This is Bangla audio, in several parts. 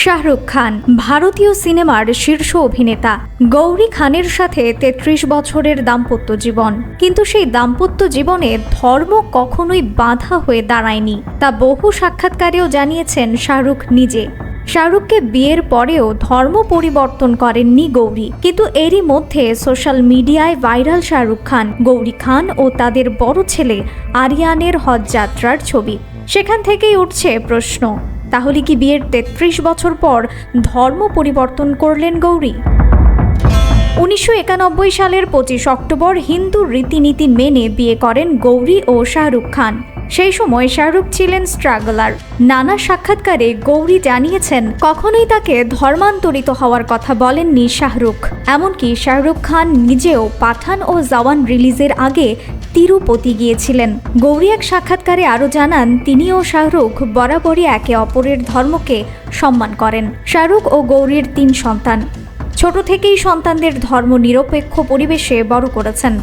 শাহরুখ খান, ভারতীয় সিনেমার শীর্ষ অভিনেতা। গৌরী খানের সাথে তেত্রিশ বছরের দাম্পত্য জীবন। কিন্তু সেই দাম্পত্য জীবনে ধর্ম কখনোই বাধা হয়ে দাঁড়ায়নি। তা বহু সাক্ষাৎকারেও জানিয়েছেন শাহরুখ নিজে। শাহরুখকে বিয়ের পরেও ধর্ম পরিবর্তন করেননি গৌরী। কিন্তু এরই মধ্যে সোশ্যাল মিডিয়ায় ভাইরাল শাহরুখ খান, গৌরী খান ও তাদের বড় ছেলে আরিয়ানের হজ যাত্রার ছবি। সেখান থেকেই উঠছে প্রশ্ন। তাহলে কি বিয়ের তেত্রিশ বছর পর ধর্ম পরিবর্তন করলেন গৌরী? উনিশশো একানব্বই সালের পঁচিশ অক্টোবর হিন্দু রীতিনীতি মেনে বিয়ে করেন গৌরী ও শাহরুখ খান। সেই সময় শাহরুখ ছিলেন স্ট্রাগলার। নানা সাক্ষাৎকারে গৌরী জানিয়েছেন, কখনোই তাকে ধর্মান্তরিত হওয়ার কথা বলেননি শাহরুখ। এমনকি শাহরুখ খান নিজেও পাঠান ও জওয়ান রিলিজের আগে তিরুপতি গিয়েছিলেন। গৌরী এক সাক্ষাৎকারে আরও জানান তিনি ও শাহরুখ বরাবরই একে অপরের ধর্মকে সম্মান করেন। শাহরুখ ও গৌরীর তিন সন্তান। ছোট থেকেই সন্তানদের ধর্ম নিরপেক্ষ পরিবেশে বড় করেছেন।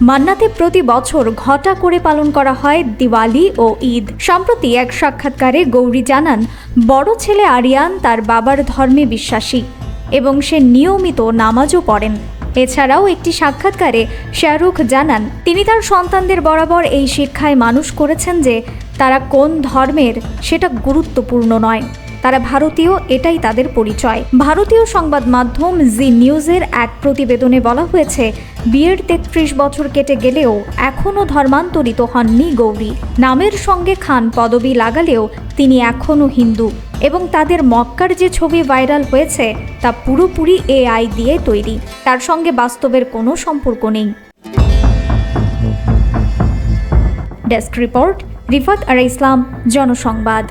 মান্নাতে প্রতি বছর ঘটা করে পালন করা হয় দিওয়ালি ও ঈদ। সম্প্রতি এক সাক্ষাৎকারে গৌরী জানান, বড় ছেলে আরিয়ান তার বাবার ধর্মে বিশ্বাসী এবং সে নিয়মিত নামাজও পড়েন। এছাড়াও একটি সাক্ষাৎকারে শাহরুখ জানান, তিনি তার সন্তানদের বরাবর এই শিক্ষায় মানুষ করেছেন যে তারা কোন ধর্মের সেটা গুরুত্বপূর্ণ নয়। তারা ভারতীয়, এটাই তাদের পরিচয়। ভারতীয় সংবাদ মাধ্যম জি নিউজের এক প্রতিবেদনে বলা হয়েছে, বিয়ের তেত্রিশ বছর কেটে গেলেও এখনও ধর্মান্তরিত হননি গৌরী। নামের সঙ্গে খান পদবি লাগালেও তিনি এখনও হিন্দু এবং তাদের মক্কার যে ছবি ভাইরাল হয়েছে, তা পুরোপুরি এআই দিয়ে তৈরি। তার সঙ্গে বাস্তবের কোনো সম্পর্ক নেই। ডেস্ক রিপোর্ট, রিফাত আর ইসলাম, জনসংবাদ।